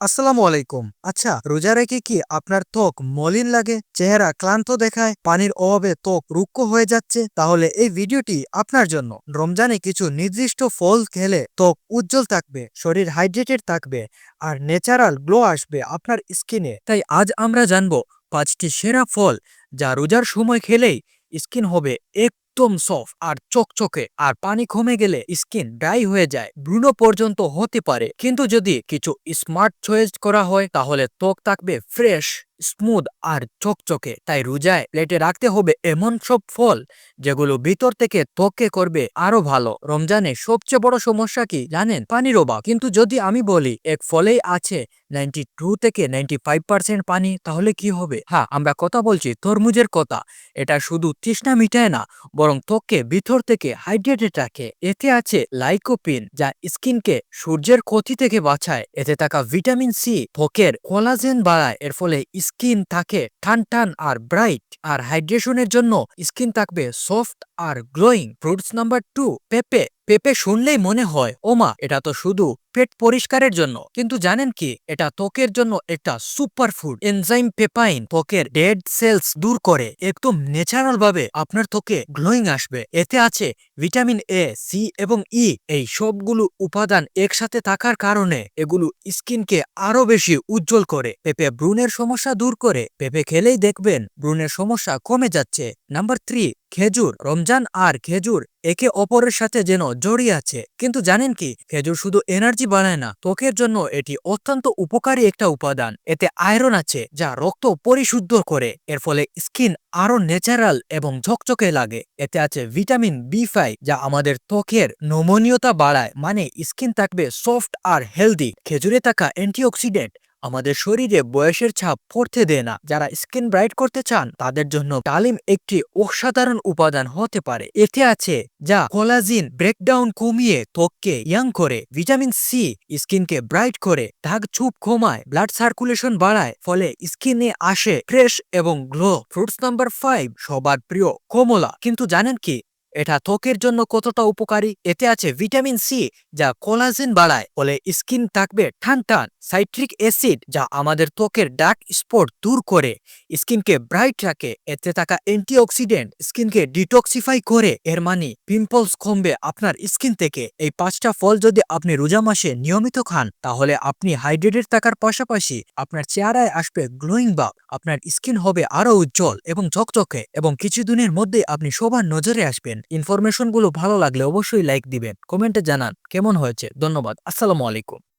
আসসালামু আলাইকুম। আচ্ছা রোজা রেখে কি আপনার ত্বক মলিন লাগে? চেহারা ক্লান্ত দেখায়, পানির অভাবে ত্বক রুক্ষ হয়ে যাচ্ছে? তাহলে এই ভিডিওটি আপনার জন্য। রমজানে কিছু নির্দিষ্ট ফল খেলে ত্বক উজ্জ্বল থাকবে, শরীর হাইড্রেটেড থাকবে, আর ন্যাচারাল গ্লো আসবে আপনার স্কিনে। তাই আজ আমরা জানব পাঁচটি সেরা ফল যা রোজার সময় খেলেই স্কিন হবে একদম সফট আর চকচকে আর পানি কমে গেলে স্কিন ড্রাই হয়ে যায়। ব্রুনো পর্যন্ত হতে পারে। কিন্তু যদি কিছু স্মার্ট চয়েস করা হয়, তাহলে ত্বক থাকবে ফ্রেশ স্মুথ আর চকচকে, তাই রোজায় প্লেটে রাখতে হবে এমন সব ফল যেগুলো ভিতর থেকে ত্বককে করবে আরও ভালো। রমজানে সবচেয়ে বড় সমস্যা কি জানেন? পানির অভাব। কিন্তু যদি আমি বলি এক ফলেই আছে নাইনটি টু থেকে নাইনটি ফাইভ পার্সেন্ট পানি, তাহলে কি হবে? হ্যাঁ আমরা কথা বলছি তরমুজের কথা। এটা শুধু তৃষ্ণা মিটায় না, বরং ত্বককে ভিতর থেকে হাইড্রেটেড রাখে। এতে আছে লাইকোপিন, যা স্কিনকে সূর্যের ক্ষতি থেকে বাঁচায়। এতে থাকা ভিটামিন সি, ত্বকের কোলাজেন বাড়ায়। এর ফলে স্কিন থাকে টান টান আর ব্রাইট। আর হাইড্রেশনের জন্য স্কিন থাকবে সফট আর গ্লোয়িং। ফ্রুটস নাম্বার টু, পেঁপে। পেঁপে শুনলেই মনে হয়, ওমা, এটা তো শুধু পেট পরিষ্কারের জন্য। কিন্তু জানেন কি? এটা ত্বকের জন্য একটা সুপার ফুড এনজাইম পেপাইন ত্বকের ডেড সেলস দূর করে। একদম ন্যাচারাল ভাবে আপনার ত্বকে গ্লোয়িং আসবে। এতে আছে ভিটামিন এ সি এবং ই এই সবগুলো উপাদান একসাথে থাকার কারণে এগুলো স্কিনকে আরও বেশি উজ্জ্বল করে। পেঁপে ব্রুনের সমস্যা দূর করে। পেঁপে খেলেই দেখবেন ব্রুনের সমস্যা কমে যাচ্ছে। নাম্বার থ্রি খেজুর। রমজান আর খেজুর একে অপরের সাথে যেন জড়িয়ে আছে। কিন্তু জানেন কি? খেজুর শুধু এনার্জি বানায় না। ত্বকের জন্য এটি অত্যন্ত উপকারী একটা উপাদান। এতে আয়রন আছে, যা রক্ত পরিশুদ্ধ করে। এর ফলে স্কিন আরও ন্যাচারাল এবং ঝকঝকে লাগে। এতে আছে ভিটামিন বি ফাইভ, যা আমাদের ত্বকের নমনীয়তা বাড়ায়। মানে স্কিন থাকবে সফট আর হেলদি। খেজুরে থাকা অ্যান্টিঅক্সিডেন্ট আমাদের শরীরে বয়সের ছাপ পড়তে দেয় না। যারা স্কিন ব্রাইট করতে চান, তাদের জন্য ডালিম একটি অসাধারণ উপাদান হতে পারে। এতে আছে যা কোলাজিন ব্রেকডাউন কমিয়ে ত্বককে ইয়াং করে, ভিটামিন সি স্কিনকে ব্রাইট করে, দাগ ছুপ কমায়, ব্লাড সার্কুলেশন বাড়ায়, ফলে স্কিনে আসে ফ্রেশ এবং গ্লো। ফ্রুটস নাম্বার ফাইভ, সবার প্রিয় কমলা। কিন্তু জানেন কি? এটা ত্বকের জন্য কতটা উপকারী? এতে আছে ভিটামিন সি, যা কোলাজেন বাড়ায়, ফলে স্কিন থাকবে ঠান টান সাইট্রিক অ্যাসিড যা আমাদের ত্বকের ডার্ক স্পট দূর করে, স্কিনকে ব্রাইট রাখে, এতে থাকা অ্যান্টিঅক্সিডেন্ট স্কিনকে ডিটক্সিফাই করে, এর মানে পিম্পলস কমবে আপনার স্কিন থেকে। এই পাঁচটা ফল যদি আপনি রোজা মাসে নিয়মিত খান, তাহলে আপনি হাইড্রেটেড থাকার পাশাপাশি আপনার চেহারায় আসবে গ্লোয়িং বাপ আপনার স্কিন হবে আরও উজ্জ্বল এবং চকচকে এবং কিছুদিনের মধ্যে আপনি সবার নজরে আসবেন। ইনফরমেশনগুলো ভালো লাগলে অবশ্যই লাইক দিবেন, কমেন্টে জানান, কেমন হয়েছে? ধন্যবাদ, আসসালামু আলাইকুম।